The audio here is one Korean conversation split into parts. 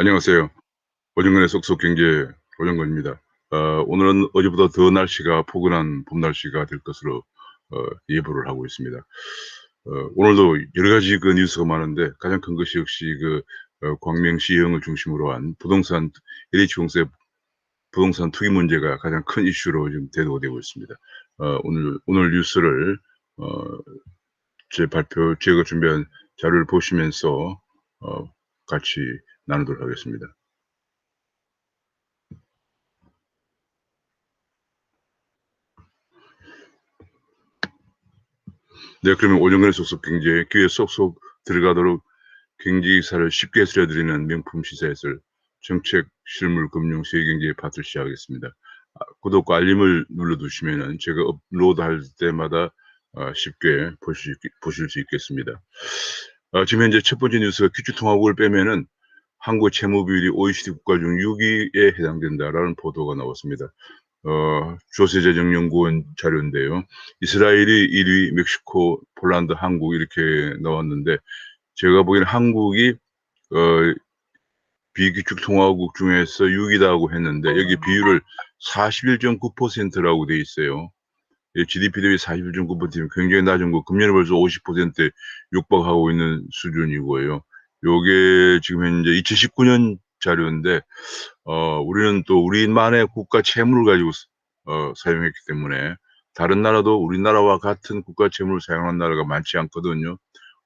안녕하세요. 오정근의 속속 경제 오정근입니다. 어, 오늘은 어제보다 더 날씨가 포근한 봄 날씨가 될 것으로 어, 예보를 하고 있습니다. 어, 오늘도 여러 가지 그 뉴스가 많은데 가장 큰 것이 역시 그 어, 광명시형을 중심으로 한 부동산 LH공사의 부동산 투기 문제가 가장 큰 이슈로 지금 대두가 되고 있습니다. 어, 오늘 오늘 뉴스를 어, 제 발표 제가 준비한 자료를 보시면서 어, 같이 나누도록 하겠습니다. 네, 그러면 오정근의 속속 경제 귀에 쏙쏙 들어가도록 경제 기사를 쉽게 해설해드리는 명품 시사에서 정책, 실물, 금융, 세계경제의 파트를 시작하겠습니다. 아, 구독과 알림을 눌러두시면 제가 업로드할 때마다 아, 쉽게 보실, 수 있겠습니다. 아, 지금 현재 첫 번째 뉴스가 퀴즈통화국을 빼면은 한국 채무 비율이 OECD 국가 중 6위에 해당된다라는 보도가 나왔습니다. 어, 조세재정연구원 자료인데요. 이스라엘이 1위, 멕시코, 폴란드, 한국 이렇게 나왔는데 제가 보기에는 한국이 어, 비기축 통화국 중에서 6위다고 했는데 여기 비율을 41.9%라고 돼 있어요. GDP 대비 41.9%면 굉장히 낮은 거, 금년에 벌써 50%에 육박하고 있는 수준이고요. 요게 지금 현재 2019년 자료인데 어 우리는 또 우리만의 국가 채무를 가지고 어 사용했기 때문에 다른 나라도 우리나라와 같은 국가 채무를 사용한 나라가 많지 않거든요.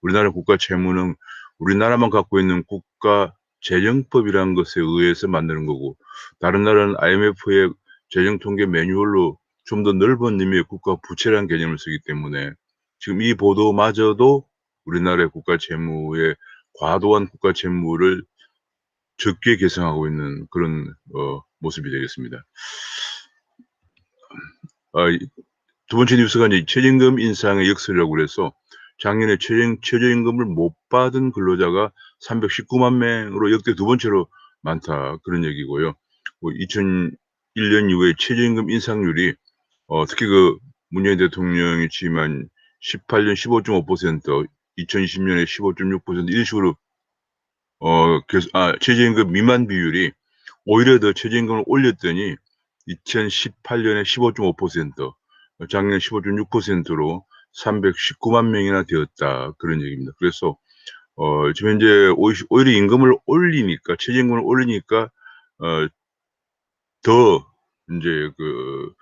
우리나라 국가 채무는 우리나라만 갖고 있는 국가 재정법이라는 것에 의해서 만드는 거고 다른 나라는 IMF의 재정 통계 매뉴얼로 좀 더 넓은 의미의 국가 부채라는 개념을 쓰기 때문에 지금 이 보도마저도 우리나라의 국가 채무의 과도한 국가 채무를 적게 계승하고 있는 그런 어, 모습이 되겠습니다. 아, 두 번째 뉴스가 이제 최저임금 인상의 역설이라고 그래서 작년에 최저, 최저임금을 못 받은 근로자가 319만 명으로 역대 두 번째로 많다 그런 얘기고요. 뭐 2001년 이후에 최저임금 인상률이 어, 특히 그 문재인 대통령이 취임한 18년 15.5%, 2020년에 15.6% 이런 식으로 어, 아, 최저임금 미만 비율이 오히려 더 최저임금을 올렸더니 2018년에 15.5%, 작년 15.6%로 319만 명이나 되었다. 그런 얘기입니다. 그래서 어, 지금 현재 오히려 임금을 올리니까 최저임금을 올리니까 어, 더 이제 그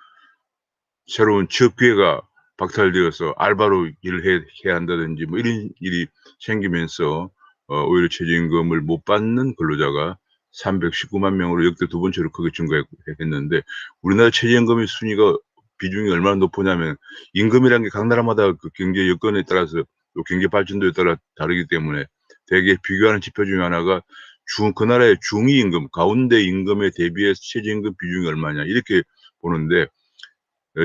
새로운 취업 기회가 박탈되어서 알바로 일을 해, 해야 한다든지 뭐 이런 일이 생기면서 어, 오히려 최저임금을 못 받는 근로자가 319만 명으로 역대 두 번째로 크게 증가했는데 우리나라 최저임금의 순위가 비중이 얼마나 높으냐면 임금이라는 게각 나라마다 그 경제 여건에 따라서 또 경제 발전도에 따라 다르기 때문에 대개 비교하는 지표 중에 하나가 중, 그 나라의 중위 임금, 가운데 임금에 대비해서 최저임금 비중이 얼마냐 이렇게 보는데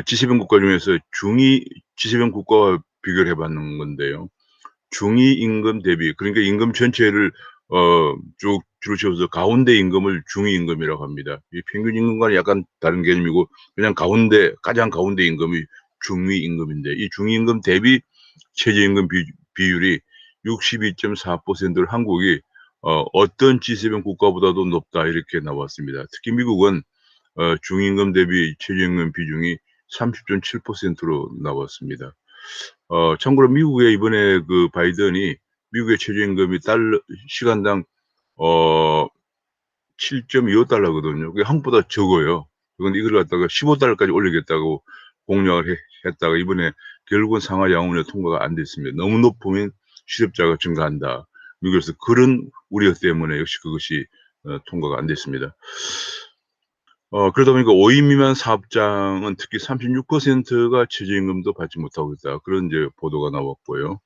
G7 국가 중에서 중위 G7 국가와 비교를 해봤는 건데요. 중위 임금 대비 그러니까 임금 전체를 어쭉 줄을 채워서 가운데 임금을 중위 임금이라고 합니다. 이 평균 임금과는 약간 다른 개념이고 그냥 가운데 가장 가운데 임금이 중위 임금인데 이 중위 임금 대비 최저 임금 비, 비율이 62.4%를 한국이 어, 어떤 G7 국가보다도 높다 이렇게 나왔습니다. 특히 미국은 어, 중임금 대비 최저임금 비중이 30.7%로 나왔습니다. 어, 참고로 미국의 이번에 그 바이든이 미국의 최저임금이 달러, 시간당, 어, 7.25달러거든요. 그게 한국보다 적어요. 그런데 이걸 갖다가 15달러까지 올리겠다고 공약을 해, 했다가 이번에 결국은 상하 양원에 통과가 안 됐습니다. 너무 높으면 실업자가 증가한다. 미국에서 그런 우려 때문에 역시 그것이 어, 통과가 안 됐습니다. 어, 그러다 보니까 5인 미만 사업장은 특히 36%가 최저임금도 받지 못하고 있다. 그런 이제 보도가 나왔고요.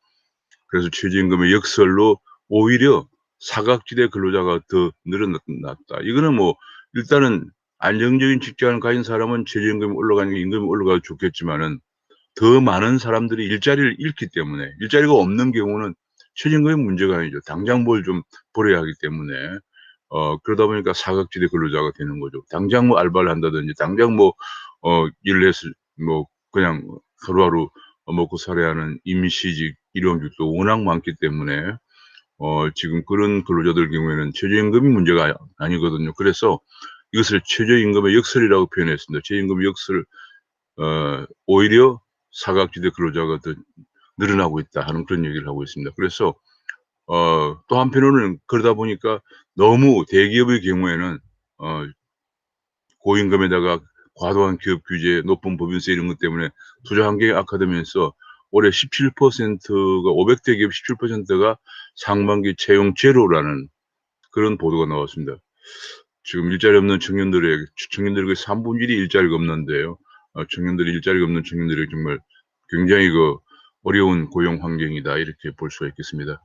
그래서 최저임금의 역설로 오히려 사각지대 근로자가 더 늘어났다. 이거는 뭐 일단은 안정적인 직장을 가진 사람은 최저임금이 올라가는 게 임금이 올라가도 좋겠지만은 더 많은 사람들이 일자리를 잃기 때문에 일자리가 없는 경우는 최저임금이 문제가 아니죠. 당장 뭘 좀 벌어야 하기 때문에 어, 그러다 보니까 사각지대 근로자가 되는 거죠. 당장 뭐 알바를 한다든지, 당장 뭐, 어, 일을 했을, 뭐, 그냥 하루하루 먹고 살아야 하는 임시직, 일용직도 워낙 많기 때문에, 어 지금 그런 근로자들 경우에는 최저임금이 문제가 아니거든요. 그래서 이것을 최저임금의 역설이라고 표현했습니다. 최저임금의 역설 어 오히려 사각지대 근로자가 더 늘어나고 있다 하는 그런 얘기를 하고 있습니다. 그래서 어 또 한편으로는 그러다 보니까 너무 대기업의 경우에는 어 고임금에다가 과도한 기업 규제, 높은 법인세 이런 것 때문에 투자 환경이 악화되면서 올해 17%가 500대 기업 17%가 상반기 채용 제로라는 그런 보도가 나왔습니다. 지금 일자리 없는 청년들에게 청년들에게 3분의 1이 일자리가 없는데요. 어 청년들이 일자리가 없는 청년들이 정말 굉장히 그 어려운 고용 환경이다 이렇게 볼 수가 있겠습니다.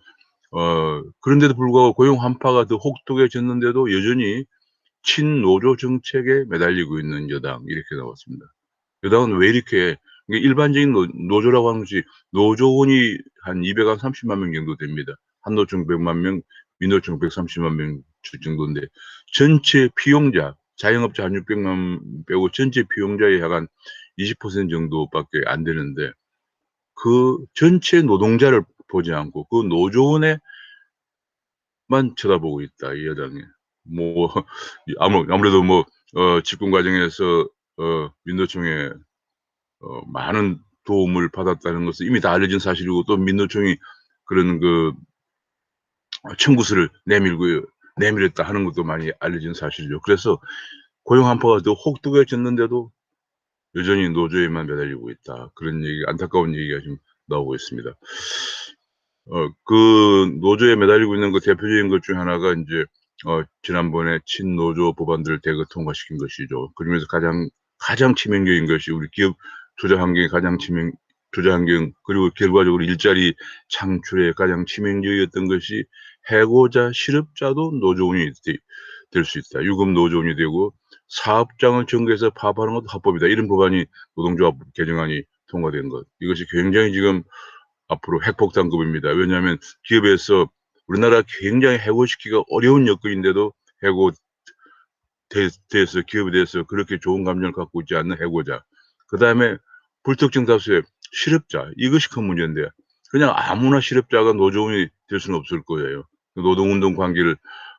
어 그런데도 불구하고 고용 한파가 더 혹독해졌는데도 여전히 친노조 정책에 매달리고 있는 여당 이렇게 나왔습니다. 여당은 왜 이렇게 일반적인 노, 노조라고 하는 것이 노조원이 한 230만 명 정도 됩니다. 한노총 100만 명, 민노총 130만 명 정도인데 전체 피용자, 자영업자 한 600만 빼고 전체 피용자의 약간 20% 정도밖에 안 되는데 그 전체 노동자를 보지 않고 그 노조원에만 쳐다보고 있다 이 여당이. 뭐 아무 아무래도 뭐 어, 집권 과정에서 어, 민노총에 어, 많은 도움을 받았다는 것은 이미 다 알려진 사실이고 또 민노총이 그런 그 청구서를 내밀고 내밀었다 하는 것도 많이 알려진 사실이죠. 그래서 고용 한파가 더 혹독해졌는데도 여전히 노조에만 매달리고 있다. 그런 얘기, 안타까운 얘기가 지금 나오고 있습니다. 어, 그 노조에 매달리고 있는 그 대표적인 것 중 하나가 이제 어, 지난번에 친노조 법안들을 대거 통과시킨 것이죠. 그러면서 가장 가장 치명적인 것이 우리 기업 투자 환경이 가장 치명 투자 환경 그리고 결과적으로 일자리 창출에 가장 치명적이었던 것이 해고자 실업자도 노조원이 될 수 있다. 유급 노조원이 되고 사업장을 전개해서 파업하는 것도 합법이다. 이런 법안이 노동조합 개정안이 통과된 것. 이것이 굉장히 지금 앞으로 핵폭탄급입니다. 왜냐하면 기업에서 우리나라 굉장히 해고시키기가 어려운 여건인데도 해고 대해서 기업에 대해서 그렇게 좋은 감정을 갖고 있지 않는 해고자. 그 다음에 불특정 다수의 실업자. 이것이 큰 문제인데 그냥 아무나 실업자가 노조원이 될 수는 없을 거예요. 노동운동 관계를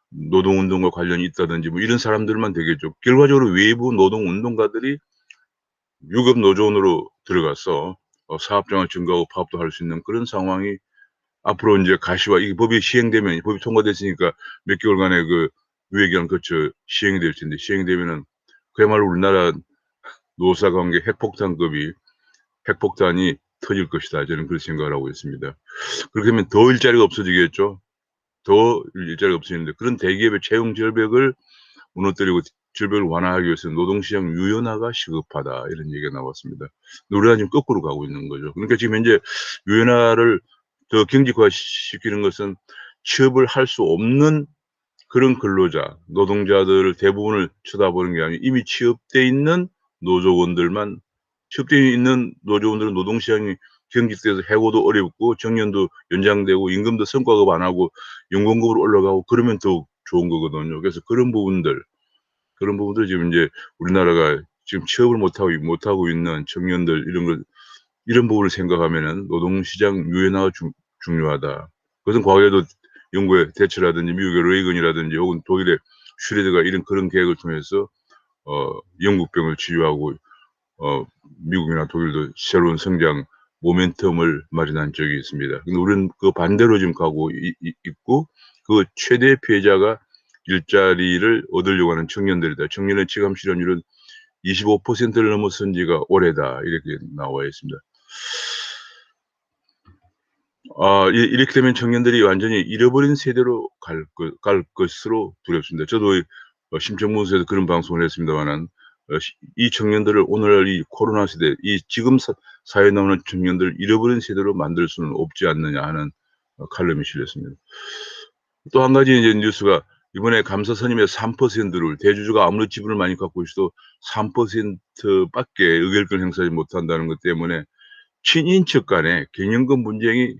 노동운동과 관련이 있다든지 뭐 이런 사람들만 되겠죠. 결과적으로 외부 노동운동가들이 유급 노조원으로 들어가서 어, 사업장을 증가하고 파업도 할 수 있는 그런 상황이 앞으로 이제 가시화 이 법이 시행되면 법이 통과됐으니까 몇 개월간의 그 유예기간 거쳐 시행이 될 텐데 시행이 되면은 그야말로 우리나라 노사관계 핵폭탄급이 핵폭탄이 터질 것이다 저는 그렇게 생각을 하고 있습니다. 그렇게 하면 더 일자리가 없어지겠죠. 더 일자리가 없어지는데 그런 대기업의 채용 절벽을 무너뜨리고 절벽을 완화하기 위해서 노동시장 유연화가 시급하다 이런 얘기가 나왔습니다. 우리가 지금 거꾸로 가고 있는 거죠. 그러니까 지금 현재 유연화를 더 경직화시키는 것은 취업을 할 수 없는 그런 근로자, 노동자들 대부분을 쳐다보는 게 아니고 이미 취업돼 있는 노조원들만 취업돼 있는 노조원들은 노동시장이 경직돼서 해고도 어렵고 정년도 연장되고 임금도 성과급 안 하고 연공급으로 올라가고 그러면 더 좋은 거거든요. 그래서 그런 부분들 그런 부분들 지금 이제 우리나라가 지금 취업을 못하고 못하고 있는 청년들 이런 걸 이런 부분을 생각하면은 노동시장 유연화가 중, 중요하다. 그것은 과거에도 영국의 대처라든지 미국의 레이건이라든지 혹은 독일의 슈레드가 이런 그런 계획을 통해서 어, 영국병을 치유하고 어, 미국이나 독일도 새로운 성장 모멘텀을 마련한 적이 있습니다. 근데 우리는 그 반대로 지금 가고 이, 이, 있고 그 최대 피해자가 일자리를 얻으려고 하는 청년들이다. 청년의 지감 실현율은 25%를 넘어선 지가 오래다. 이렇게 나와 있습니다. 아, 이렇게 되면 청년들이 완전히 잃어버린 세대로 갈, 것, 갈 것으로 두렵습니다. 저도 어, 심청문서에서 그런 방송을 했습니다만은 어, 이 청년들을 오늘날 이 코로나 시대, 이 지금 사, 사회에 나오는 청년들 잃어버린 세대로 만들 수는 없지 않느냐 하는 어, 칼럼이 실렸습니다. 또 한 가지 이제 뉴스가 이번에 감사 선임의 3%를 대주주가 아무리 지분을 많이 갖고 있어도 3%밖에 의결권 행사하지 못한다는 것 때문에 친인척 간에 경영권 분쟁이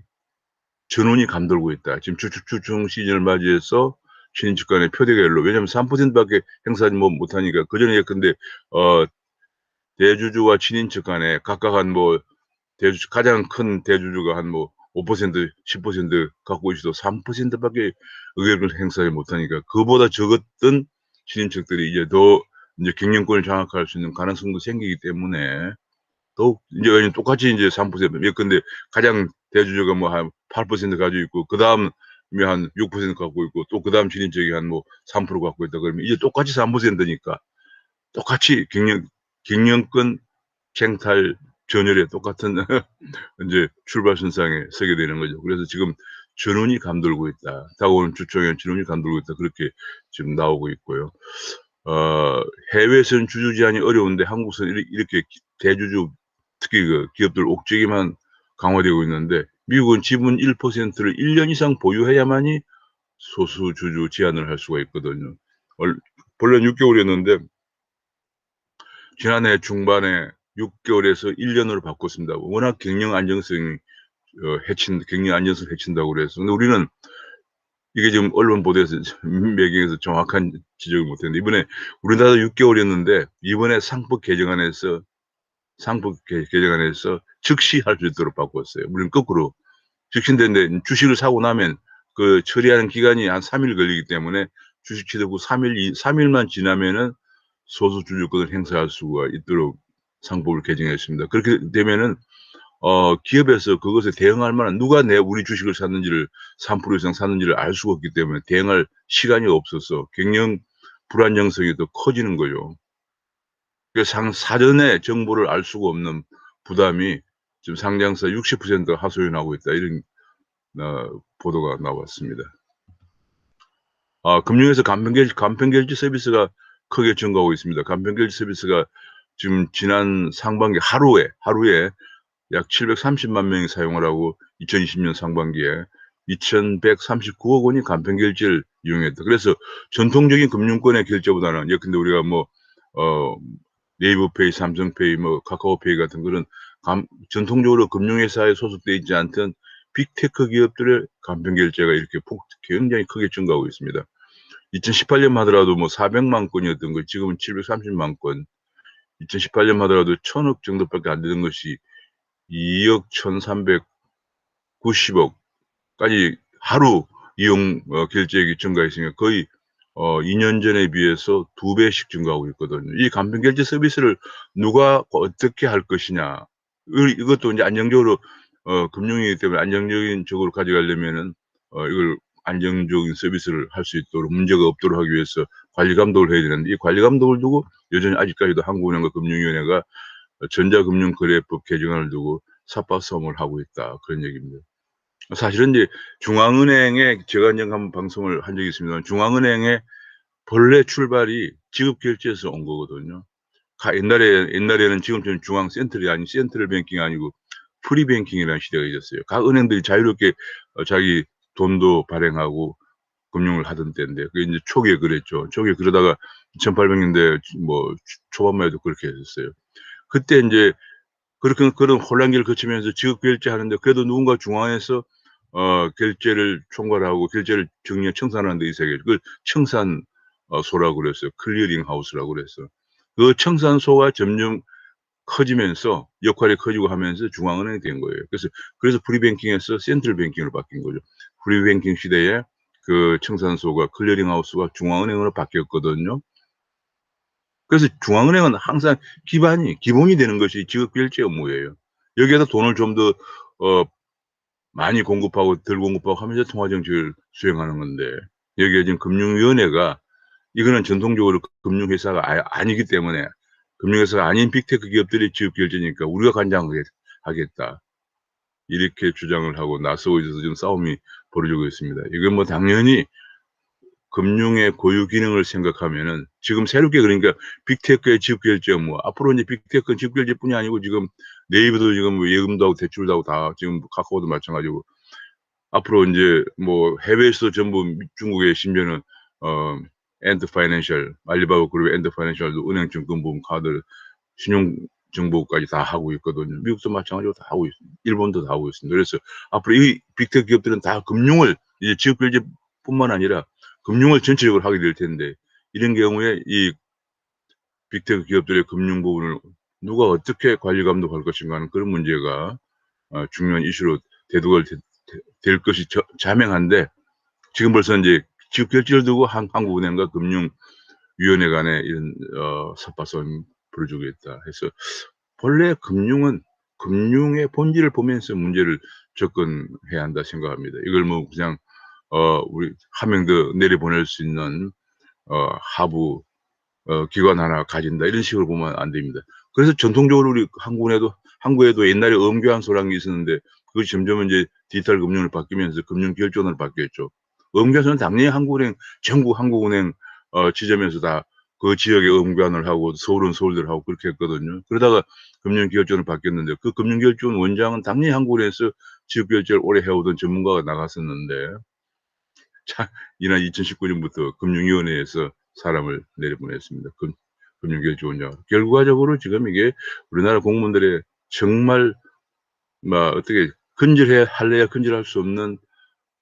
전원이 감돌고 있다. 지금 주축주중 시즌을 맞이해서 친인척 간의 표대결로 왜냐하면 3%밖에 행사하지 못하니까 그 전에 근데 어 대주주와 친인척 간에 각각 한 뭐 대주 가장 큰 대주주가 한뭐 5% 10% 갖고 있어도 3% 밖에 의결을 행사를 못하니까 그보다 적었던 신인척들이 이제 더 이제 경영권을 장악할 수 있는 가능성도 생기기 때문에 더욱 이제 똑같이 이제 3% 예컨대 가장 대주주가 뭐 한 8% 가지고 있고 그 다음에 한6% 갖고 있고 또 그 다음 신인척이 한 뭐 3% 갖고 있다 그러면 이제 똑같이 3%니까 똑같이 경영 경영권 쟁탈 전열에 똑같은 이제 출발 선상에 서게 되는 거죠. 그래서 지금 전운이 감돌고 있다. 다가오는 주총에 전운이 감돌고 있다. 그렇게 지금 나오고 있고요. 어, 해외에서는 주주 제한이 어려운데 한국에서는 이렇게, 대주주 특히 그 기업들 옥죄기만 강화되고 있는데 미국은 지분 1%를 1년 이상 보유해야만이 소수 주주 제한을 할 수가 있거든요. 얼- 본래 6개월이었는데 지난해 중반에 6개월에서 1년으로 바꿨습니다. 워낙 경영 안정성이 어, 해친 경영 안정성 해친다고 그래서 근데 우리는 이게 지금 언론 보도에서 매경에서 정확한 지적을 못했는데 이번에 우리나라 6개월이었는데 이번에 상법 개정안에서 상법 개- 개정안에서 즉시 할 수 있도록 바꿨어요. 물론 거꾸로 즉시인데 주식을 사고 나면 그 처리하는 기간이 한 3일 걸리기 때문에 주식 취득 후 3일, 3일만 지나면은 소수 주주권을 행사할 수가 있도록 상법을 개정했습니다. 그렇게 되면은 어, 기업에서 그것에 대응할 만한 누가 내 우리 주식을 샀는지를 3% 이상 샀는지를 알 수가 없기 때문에 대응할 시간이 없어서 경영 불안정성이 더 커지는 거죠. 상, 사전에 정보를 알 수가 없는 부담이 지금 상장사 60% 하소연하고 있다. 이런 어, 보도가 나왔습니다. 아, 금융에서 간편결, 간편결제 서비스가 크게 증가하고 있습니다. 간편결제 서비스가 지금 지난 상반기 하루에, 하루에 약 730만 명이 사용을 하고 2020년 상반기에 2139억 원이 간편 결제를 이용했다. 그래서 전통적인 금융권의 결제보다는 예컨대 우리가 뭐, 어, 네이버페이, 삼성페이, 뭐 카카오페이 같은 그런 감, 전통적으로 금융회사에 소속돼 있지 않던 빅테크 기업들의 간편 결제가 이렇게 폭, 굉장히 크게 증가하고 있습니다. 2018년 하더라도 뭐 400만 건이었던 거 지금은 730만 건. 2018년 하더라도 1000억 정도밖에 안 되는 것이 2억 1390억까지 하루 이용 어, 결제액이 증가했으니까 거의 어, 2년 전에 비해서 두 배씩 증가하고 있거든요. 이 간편 결제 서비스를 누가 어떻게 할 것이냐. 이- 이것도 이제 안정적으로 어, 금융이기 때문에 안정적인 쪽으로 가져가려면은 어, 이걸 안정적인 서비스를 할 수 있도록 문제가 없도록 하기 위해서 관리 감독을 해야 되는데 이 관리 감독을 두고 여전히 아직까지도 한국은행과 금융위원회가 전자금융거래법 개정안을 두고 삽박싸움을 하고 있다 그런 얘기입니다. 사실은 이제 중앙은행에 제가 이제 한번 방송을 한 적이 있습니다. 중앙은행의 본래 출발이 지급결제에서 온 거거든요. 가- 옛날에 옛날에는 지금처럼 중앙 센트럴이 아닌 센트럴 뱅킹이 아니고 프리뱅킹이라는 시대가 있었어요. 각 은행들이 자유롭게 어, 자기 돈도 발행하고 금융을 하던 때인데 그게 이제 초기에 그랬죠. 초기에 그러다가 1800년대 뭐 초- 초반만 해도 그렇게 했었어요. 그때 이제 그렇게 그런 혼란기를 거치면서 지급 결제하는데 그래도 누군가 중앙에서 어 결제를 총괄하고 결제를 정리해 청산하는 데 있어요. 그걸 청산 어, 소라고 그랬어요. 클리어링 하우스라고 그랬어. 그 청산소가 점점 커지면서 역할이 커지고 하면서 중앙은행이 된 거예요. 그래서 그래서 프리뱅킹에서 센트럴 뱅킹으로 바뀐 거죠. 프리뱅킹 시대에 그 청산소가 클리어링 하우스가 중앙은행으로 바뀌었거든요. 그래서 중앙은행은 항상 기반이 기본이 되는 것이 지급 결제 업무예요. 여기에다 돈을 좀 더 어, 많이 공급하고 덜 공급하고 하면서 통화 정책을 수행하는 건데 여기에 지금 금융위원회가 이거는 전통적으로 금융회사가 아, 아니기 때문에 금융회사가 아닌 빅테크 기업들이 지급 결제니까 우리가 관장하겠다 이렇게 주장을 하고 나서고 있어서 지금 싸움이 벌어지고 있습니다. 이건 뭐 당연히 금융의 고유 기능을 생각하면은 지금 새롭게 그러니까 빅테크의 지급 결제 업무 앞으로 이제 빅테크는 지급 결제뿐이 아니고 지금 네이버도 지금 뭐 예금도 하고 대출도 하고 다 지금 카카오도 마찬가지고 앞으로 이제 뭐 해외에서 전부 미- 중국의 심지어는 어 엔드 파이낸셜 알리바바 그룹의 엔드 파이낸셜도 은행 증권 보험 카드 신용 정보까지 다 하고 있거든요. 미국도 마찬가지로 다 하고 있습니다. 일본도 다 하고 있습니다. 그래서 앞으로 이 빅테크 기업들은 다 금융을 이제 지급 결제뿐만 아니라 금융을 전체적으로 하게 될 텐데 이런 경우에 이 빅테크 기업들의 금융 부분을 누가 어떻게 관리 감독할 것인가 하는 그런 문제가 어, 중요한 이슈로 대두가 될 것이 저, 자명한데 지금 벌써 이제 지급 결제를 두고 한, 한국은행과 금융위원회 간에 이런 어, 섭파성 벌어지고 있다 해서 본래 금융은 금융의 본질을 보면서 문제를 접근해야 한다 생각합니다. 이걸 뭐 그냥 어, 우리 한명더 내려보낼 수 있는 어, 하부 어, 기관 하나 가진다 이런 식으로 보면 안 됩니다. 그래서 전통적으로 우리 한국에도 한국에도 옛날에 엄교환소라는 게 있었는데 그것이 점점 이제 디지털 금융을 바뀌면서 금융 결제원으로 바뀌었죠. 엄교환소는 당연히 한국은행 전국 한국은행 어, 지점에서 다 그 지역에 엄교환을 하고 서울은 서울대로 하고 그렇게 했거든요. 그러다가 금융결제원을 바뀌었는데 그 금융결제원 원장은 당연히 한국은행에서 지역결제를 오래 해오던 전문가가 나갔었는데 자, 이날 2019년부터 금융위원회에서 사람을 내려보냈습니다. 금, 금융결제원장. 결과적으로 지금 이게 우리나라 공무원들의 정말 막 어떻게 근절해 할래야 근절할 수 없는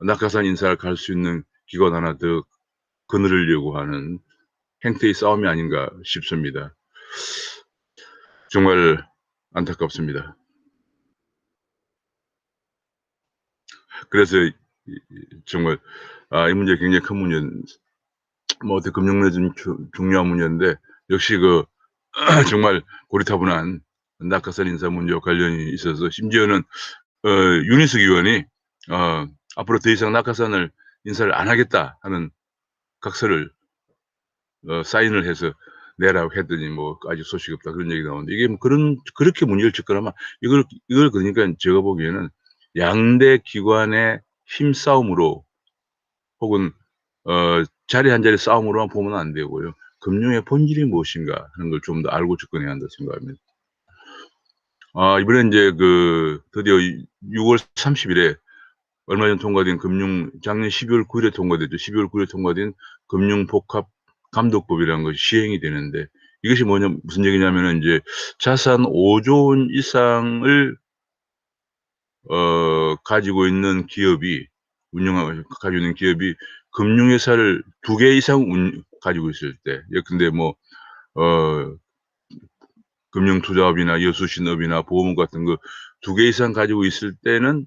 낙하산 인사를 갈 수 있는 기관 하나 더 거느리려고 하는 행태의 싸움이 아닌가 싶습니다. 정말 안타깝습니다. 그래서 정말 아, 이 문제 굉장히 큰 문제, 뭐 어떻게 금융내 좀 중요한 문제인데 역시 그 정말 고리타분한 낙하산 인사 문제와 관련이 있어서 심지어는 어, 윤희숙 의원이 어, 앞으로 더 이상 낙하산을 인사를 안 하겠다 하는 각서를 어, 사인을 해서 내라고 했더니 뭐 아직 소식 없다 그런 얘기 나오는데 이게 뭐 그런 그렇게 문제를 접근하면 이걸 이걸 그러니까 제가 보기에는 양대 기관의 힘싸움으로 혹은 어, 자리 한 자리 싸움으로만 보면 안 되고요. 금융의 본질이 무엇인가 하는 걸 좀 더 알고 접근해야 한다 생각합니다. 아, 이번에 이제 그 드디어 6월 30일에 얼마 전 통과된 금융 작년 12월 9일에 통과됐죠. 12월 9일에 통과된 금융복합 감독법이라는 것이 시행이 되는데 이것이 뭐냐 무슨 얘기냐면은 이제 자산 5조 원 이상을 어 가지고 있는 기업이 운영하고 가지고 있는 기업이 금융회사를 두 개 이상 운, 가지고 있을 때, 예, 근데 뭐, 어, 금융투자업이나 여수신업이나 보험 같은 거 두 개 이상 가지고 있을 때는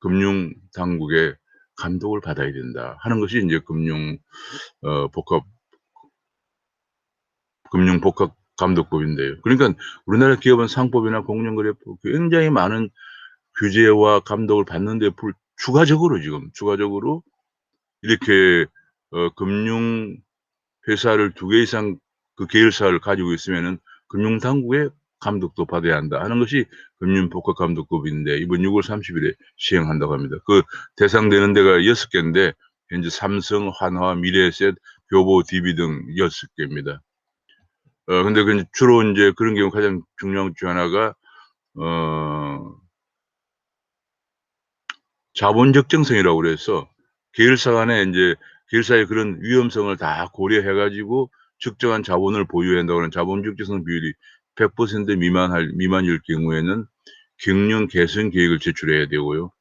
금융당국의 감독을 받아야 된다 하는 것이 이제 금융, 어, 복합, 금융복합 감독법인데요. 그러니까 우리나라 기업은 상법이나 공정거래법 굉장히 많은 규제와 감독을 받는데 불, 추가적으로 지금 추가적으로 이렇게 어, 금융 회사를 두 개 이상 그 계열사를 가지고 있으면은 금융 당국의 감독도 받아야 한다 하는 것이 금융복합감독법인데 이번 6월 30일에 시행한다고 합니다. 그 대상되는 데가 여섯 개인데 현재 삼성, 한화, 미래에셋, 교보, DB 등 여섯 개입니다. 어 근데 그 주로 이제 그런 경우 가장 중요한 것중 하나가 어 자본 적정성이라고 그래서 계열사 간에 이제 계열사의 그런 위험성을 다 고려해 가지고 적정한 자본을 보유해야 한다고 자본 적정성 비율이 100% 미만할 미만일 경우에는 경영 개선 계획을 제출해야 되고요.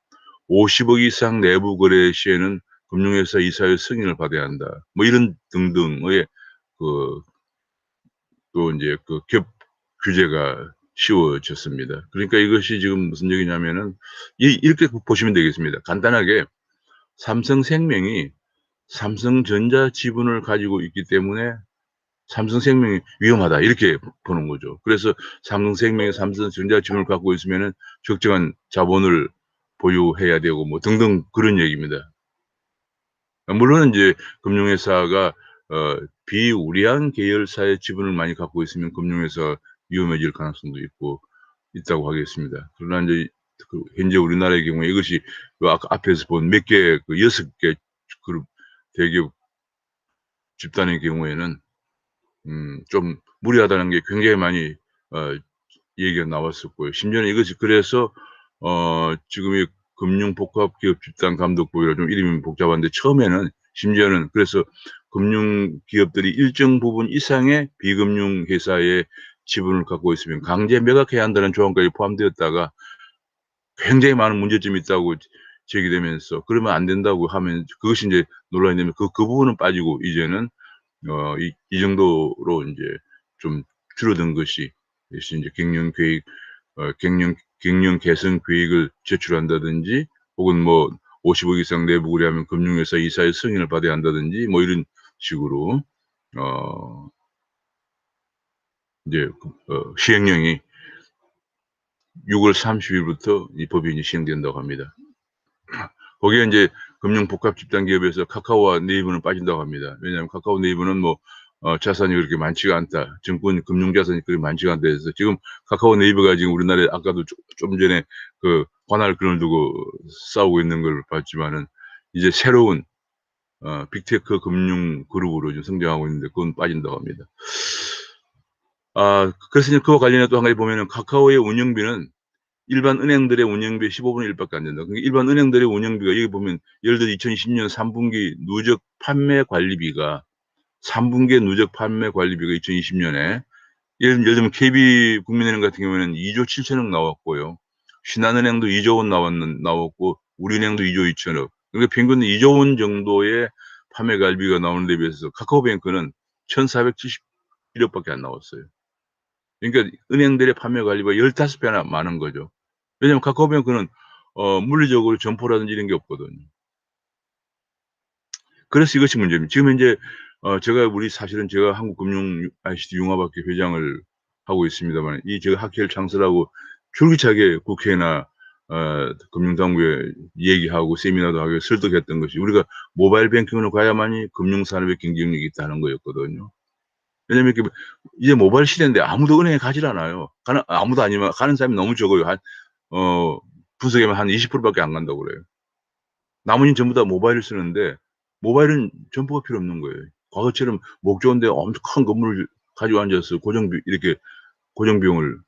50억 이상 내부 거래 시에는 금융회사 이사의 승인을 받아야 한다. 뭐 이런 등등의 그 또 이제 그 겹 규제가 쉬워졌습니다. 그러니까 이것이 지금 무슨 얘기냐면은 이, 이렇게 보시면 되겠습니다. 간단하게 삼성생명이 삼성전자 지분을 가지고 있기 때문에 삼성생명이 위험하다 이렇게 보는 거죠. 그래서 삼성생명이 삼성전자 지분을 갖고 있으면 적정한 자본을 보유해야 되고 뭐 등등 그런 얘기입니다. 물론 이제 금융회사가 어, 비우리한 계열사의 지분을 많이 갖고 있으면 금융회사 위험해질 가능성도 있고 있다고 하겠습니다. 그러나 이제 그 현재 우리나라의 경우에 이것이 그 아까 앞에서 본 몇 개, 그 여섯 개 그룹 대기업 집단의 경우에는 음, 좀 무리하다는 게 굉장히 많이 어, 얘기가 나왔었고요. 심지어는 이것이 그래서 어, 지금의 금융복합기업 집단 감독부이라 좀 이름이 복잡한데 처음에는 심지어는 그래서 금융기업들이 일정 부분 이상의 비금융회사의 지분을 갖고 있으면 강제 매각해야 한다는 조항까지 포함되었다가 굉장히 많은 문제점이 있다고 제기되면서 그러면 안 된다고 하면 그것이 이제 논란이 되면 그, 그 부분은 빠지고 이제는 어, 이, 이 정도로 이제 좀 줄어든 것이 이제 경영 계획, 어, 경영, 경영 개선 계획을 제출한다든지 혹은 뭐 50억 이상 내부 거래하면 금융회사 이사의 승인을 받아야 한다든지 뭐 이런 식으로 어 이제 어 시행령이 6월 30일부터 이 법이 이제 시행된다고 합니다. 거기에 이제 금융 복합 집단 기업에서 카카오와 네이버는 빠진다고 합니다. 왜냐하면 카카오 네이버는 뭐 어, 자산이 그렇게 많지가 않다. 증권 금융 자산이 그렇게 많지가 않다 해서 지금 카카오 네이버가 지금 우리나라에 아까도 조, 좀 전에 그 관할 근을 두고 싸우고 있는 걸 봤지만은 이제 새로운 어, 빅테크 금융 그룹으로 좀 성장하고 있는데 그건 빠진다고 합니다. 아, 그래서 이제 그와 관련해 또 한 가지 보면은 카카오의 운영비는 일반 은행들의 운영비 15분의 1밖에 안 된다. 그러니까 일반 은행들의 운영비가 여기 보면 예를 들어 2020년 3분기 누적 판매 관리비가 3분기 누적 판매 관리비가 2020년에 예를, 예를 들면 KB 국민은행 같은 경우에는 2조 7천억 나왔고요. 신한은행도 2조 원 나왔는, 나왔고 우리은행도 2조 2천억. 그러니까 평균 2조 원 정도의 판매 관리비가 나오는 데 비해서 카카오뱅크는 1,471억밖에 안 나왔어요. 그러니까 은행들의 판매 관리비가 15배나 많은 거죠. 왜냐하면 카카오뱅크는 어, 물리적으로 점포라든지 이런 게 없거든요. 그래서 이것이 문제입니다. 지금 이제 어, 제가 우리 사실은 제가 한국금융 ICT 융합학회 회장을 하고 있습니다만 이 제가 학회를 창설하고 줄기차게 국회나 어, 금융당국에 얘기하고 세미나도 하고 설득했던 것이 우리가 모바일 뱅킹으로 가야만이 금융산업의 경쟁력이 있다는 거였거든요. 왜냐면 이렇게 이제 모바일 시대인데 아무도 은행에 가질 않아요. 가는, 아무도 아니면 가는 사람이 너무 적어요. 한, 어, 분석하면 한 20%밖에 안 간다고 그래요. 나머지는 전부 다 모바일을 쓰는데 모바일은 점포가 필요 없는 거예요. 과거처럼 목 좋은데 엄청 큰 건물을 가지고 앉아서 고정비, 이렇게 고정비용을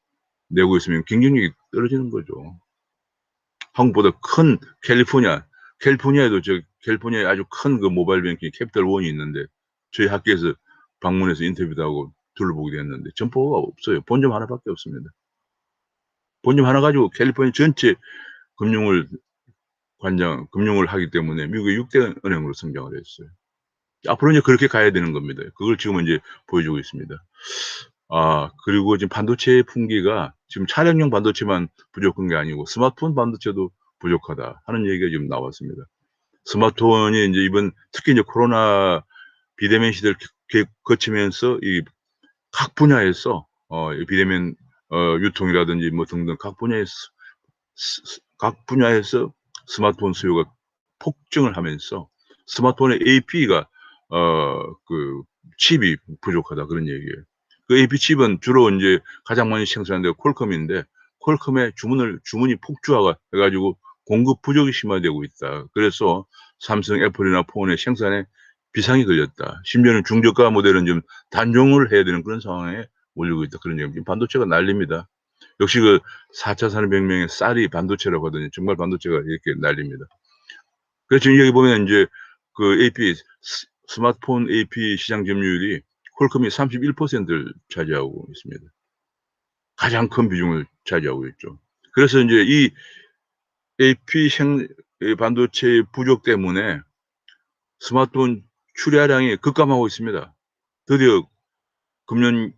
내고 있으면 경쟁력이 떨어지는 거죠. 한국보다 큰 캘리포니아, 캘리포니아에도 저 캘리포니아에 아주 큰 그 모바일 뱅킹 캐피탈 원이 있는데 저희 학교에서 방문해서 인터뷰도 하고 둘러보게 됐는데 점포가 없어요. 본점 하나밖에 없습니다. 본점 하나 가지고 캘리포니아 전체 금융을 관장, 금융을 하기 때문에 미국의 6대 은행으로 성장을 했어요. 앞으로 이제 그렇게 가야 되는 겁니다. 그걸 지금 이제 보여주고 있습니다. 아, 그리고 지금 반도체 풍기가 지금 차량용 반도체만 부족한 게 아니고 스마트폰 반도체도 부족하다 하는 얘기가 지금 나왔습니다. 스마트폰이 이제 이번 특히 이제 코로나 비대면 시대를 거치면서 이 각 분야에서 어, 비대면 어, 유통이라든지 뭐 등등 각 분야에서 각 분야에서 스마트폰 수요가 폭증을 하면서 스마트폰의 AP가 어, 그 칩이 부족하다 그런 얘기예요. 그 AP 칩은 주로 이제 가장 많이 생산하는 데가 퀄컴인데 퀄컴의 주문을 주문이 폭주화가 해가지고 공급 부족이 심화되고 있다. 그래서 삼성, 애플이나 폰의 생산에 비상이 걸렸다. 심지어는 중저가 모델은 좀 단종을 해야 되는 그런 상황에 몰리고 있다. 그런 얘기. 반도체가 난립니다. 역시 그 4차 산업혁명의 쌀이 반도체라고 하더니 정말 반도체가 이렇게 난립니다. 그래서 지금 여기 보면 이제 그 AP, 스마트폰 AP 시장 점유율이 퀄컴이 31%를 차지하고 있습니다. 가장 큰 비중을 차지하고 있죠. 그래서 이제 이 AP 생, 반도체 부족 때문에 스마트폰 출하량이 급감하고 있습니다. 드디어 금년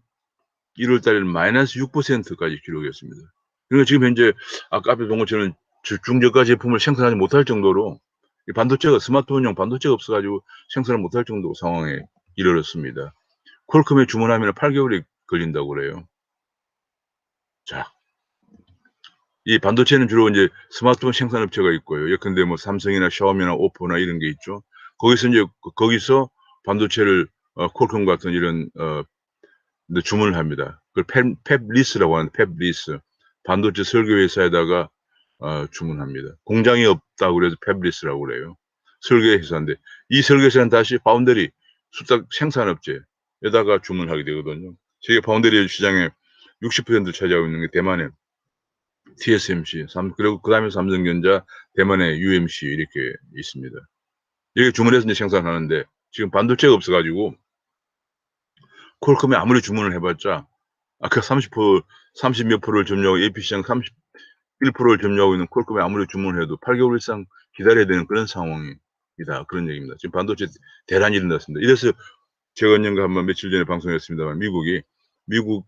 1월 달에 마이너스 6%까지 기록했습니다. 그러니까 지금 현재 아까 앞에 본 것처럼 중저가 제품을 생산하지 못할 정도로 반도체가 스마트폰용 반도체가 없어가지고 생산을 못할 정도 상황에 이르렀습니다. 퀄컴에 주문하면 8개월이 걸린다고 그래요. 자, 이 반도체는 주로 이제 스마트폰 생산업체가 있고요. 예컨대 뭐 삼성이나 샤오미나 오포나 이런 게 있죠. 거기서 이제 거기서 반도체를 어, 퀄컴 같은 이런 어, 주문을 합니다. 그걸 펩, 펩리스라고 하는 펩리스 반도체 설계 회사에다가 어, 주문합니다. 공장이 없다고 그래서 펩리스라고 그래요. 설계 회사인데 이 설계 회사는 다시 파운더리 수탁 생산업체에다가 주문하게 되거든요. 세계 파운더리 시장의 60%를 차지하고 있는 게 대만의 TSMC, 삼, 그리고 그 다음에 삼성전자, 대만의 UMC 이렇게 있습니다. 이렇게 주문해서 이제 생산하는데 지금 반도체가 없어가지고 퀄컴이 아무리 주문을 해봤자 아까 30% 30몇 프로를 점유하고 AP 시장 31%를 점유하고 있는 퀄컴이 아무리 주문을 해도 8개월 이상 기다려야 되는 그런 상황이다 그런 얘기입니다. 지금 반도체 대란이 일어났습니다. 이래서 언젠가 한번 며칠 전에 방송했습니다만 미국이 미국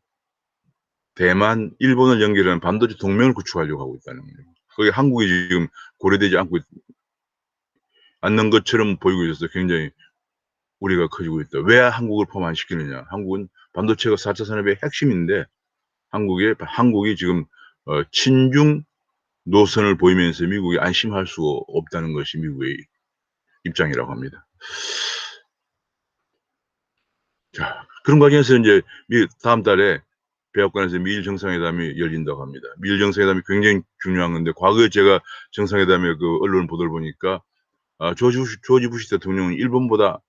대만 일본을 연결하는 반도체 동맹을 구축하려고 하고 있다는 거예요. 거기 한국이 지금 고려되지 않고 않는 것처럼 보이고 있어서 굉장히 우리가 커지고 있다. 왜 한국을 포함 안 시키느냐? 한국은 반도체가 4차 산업의 핵심인데 한국의 한국이 지금 어, 친중 노선을 보이면서 미국이 안심할 수 없다는 것이 미국의 입장이라고 합니다. 자, 그런 과정에서 이제 미 다음 달에 백악관에서 미일 정상회담이 열린다고 합니다. 미일 정상회담이 굉장히 중요한 건데 과거에 제가 정상회담의 그 언론 보도를 보니까 아, 조지 부시, 조지 부시 대통령은 일본보다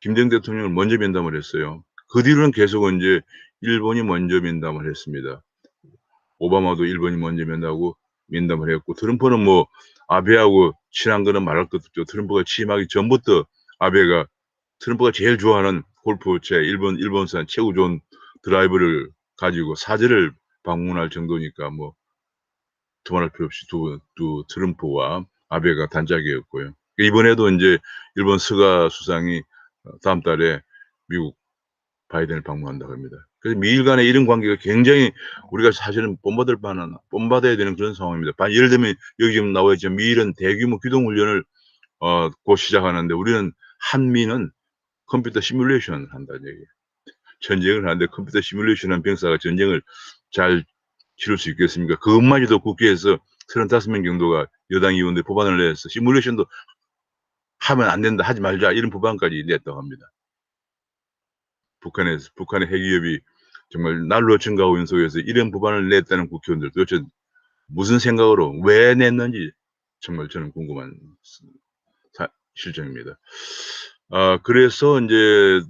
김대중 대통령을 먼저 면담을 했어요. 그 뒤로는 계속 이제 일본이 먼저 면담을 했습니다. 오바마도 일본이 먼저 면담하고 면담을 했고 트럼프는 뭐 아베하고 친한 거는 말할 것도 없죠. 트럼프가 취임하기 전부터 아베가 트럼프가 제일 좋아하는 골프채 일본 일본산 최고 좋은 드라이브를 가지고 사제를 방문할 정도니까 뭐 두말할 필요 없이 두, 두 트럼프와 아베가 단짝이었고요. 이번에도 이제 일본 스가 수상이 다음 달에 미국 바이든을 방문한다고 합니다. 그래서 미일 간의 이런 관계가 굉장히 우리가 사실은 본받을 바는 본받아야 되는 그런 상황입니다. 예를 들면 여기 지금 나와 있죠. 미일은 대규모 기동 훈련을 어, 곧 시작하는데 우리는 한미는 컴퓨터 시뮬레이션을 한다는 얘기예요. 전쟁을 하는데 컴퓨터 시뮬레이션한 병사가 전쟁을 잘 치를 수 있겠습니까? 그것마저도 국회에서 35명 정도가 여당 의원들 법안을 내서 시뮬레이션도 하면 안 된다, 하지 말자 이런 법안까지 냈다고 합니다. 북한에서 북한의 핵 위협이 정말 날로 증가하고 있는 속에서 이런 법안을 냈다는 국회의원들 도대체 무슨 생각으로 왜 냈는지 정말 저는 궁금한 사, 실정입니다. 아, 그래서 이제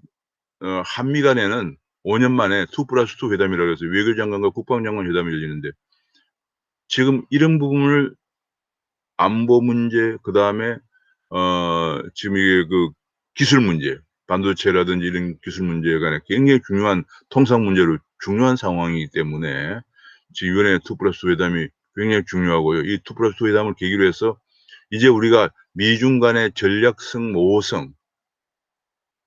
어, 한미 간에는 5년 만에 2 플러스 2 회담이라고 해서 외교장관과 국방장관 회담이 열리는데 지금 이런 부분을 안보 문제 그 다음에 어, 지금 이게 그 기술 문제 반도체라든지 이런 기술 문제에 관해 굉장히 중요한 통상 문제로 중요한 상황이기 때문에 지금 이번에 2 플러스 회담이 굉장히 중요하고요. 이2 플러스 2 회담을 계기로 해서 이제 우리가 미중 간의 전략성 모호성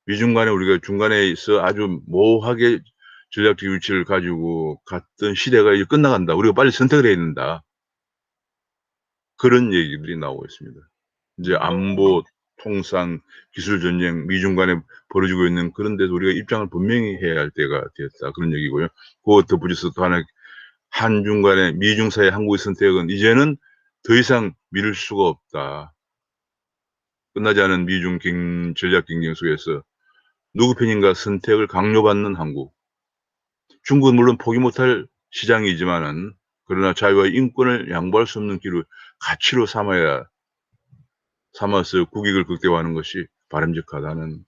미중 간에 우리가 중간에 있어 아주 모호하게 전략적 위치를 가지고 갔던 시대가 이제 끝나간다. 우리가 빨리 선택을 해야 된다. 그런 얘기들이 나오고 있습니다. 이제 안보, 통상, 기술 전쟁, 미중 간에 벌어지고 있는 그런 데서 우리가 입장을 분명히 해야 할 때가 되었다. 그런 얘기고요. 그것 덧붙여서 또 하나 한중 간의 미중 사이 한국의 선택은 이제는 더 이상 미룰 수가 없다. 끝나지 않은 미중 경, 전략 경쟁 속에서 누구 편인가 선택을 강요받는 한국. 중국은 물론 포기 못할 시장이지만은 그러나 자유와 인권을 양보할 수 없는 길을 가치로 삼아야 삼아서 국익을 극대화하는 것이 바람직하다는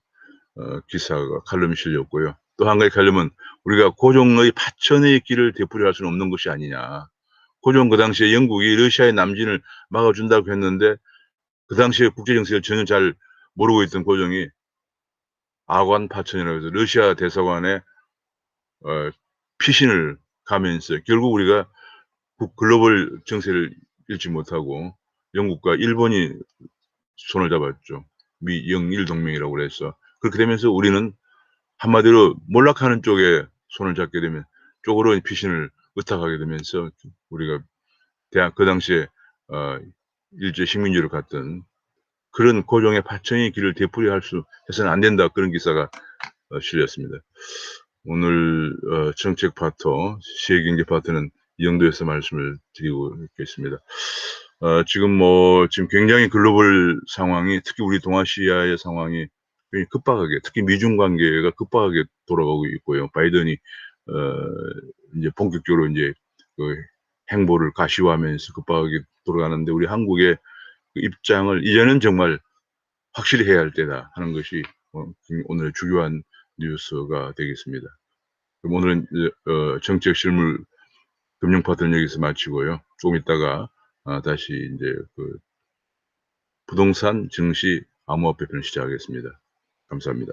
어, 기사가 칼럼이 실렸고요. 또 한 가지 칼럼은 우리가 고종의 파천의 길을 되풀이할 수는 없는 것이 아니냐. 고종 그 당시에 영국이 러시아의 남진을 막아준다고 했는데 그 당시에 국제정세를 전혀 잘 모르고 있던 고종이 아관 파천이라고 해서 러시아 대사관에 어, 피신을 가면서 결국 우리가 글로벌 정세를 잃지 못하고 영국과 일본이 손을 잡았죠. 미 영일 동맹이라고 그래서 그렇게 되면서 우리는 한마디로 몰락하는 쪽에 손을 잡게 되면 쪽으로 피신을 의탁하게 되면서 우리가 대학 그 당시에 어, 일제 식민지로 갔던 그런 고종의 파천의 길을 되풀이할 수 해서는 안 된다 그런 기사가 어, 실렸습니다. 오늘 어, 정책 파터, 시행경제 파트는 이 정도에서 말씀을 드리고 있겠습니다. 어, 지금 뭐 지금 굉장히 글로벌 상황이 특히 우리 동아시아의 상황이 급박하게 특히 미중 관계가 급박하게 돌아가고 있고요. 바이든이 어, 이제 본격적으로 이제 그 행보를 가시화하면서 급박하게 돌아가는데 우리 한국의 그 입장을 이제는 정말 확실히 해야 할 때다 하는 것이 어, 오늘의 주요한 뉴스가 되겠습니다. 오늘은 어, 정책 실물 금융 파트는 여기서 마치고요. 조금 있다가 어, 다시 이제 그 부동산 증시 암호화폐 편 시작하겠습니다. 감사합니다.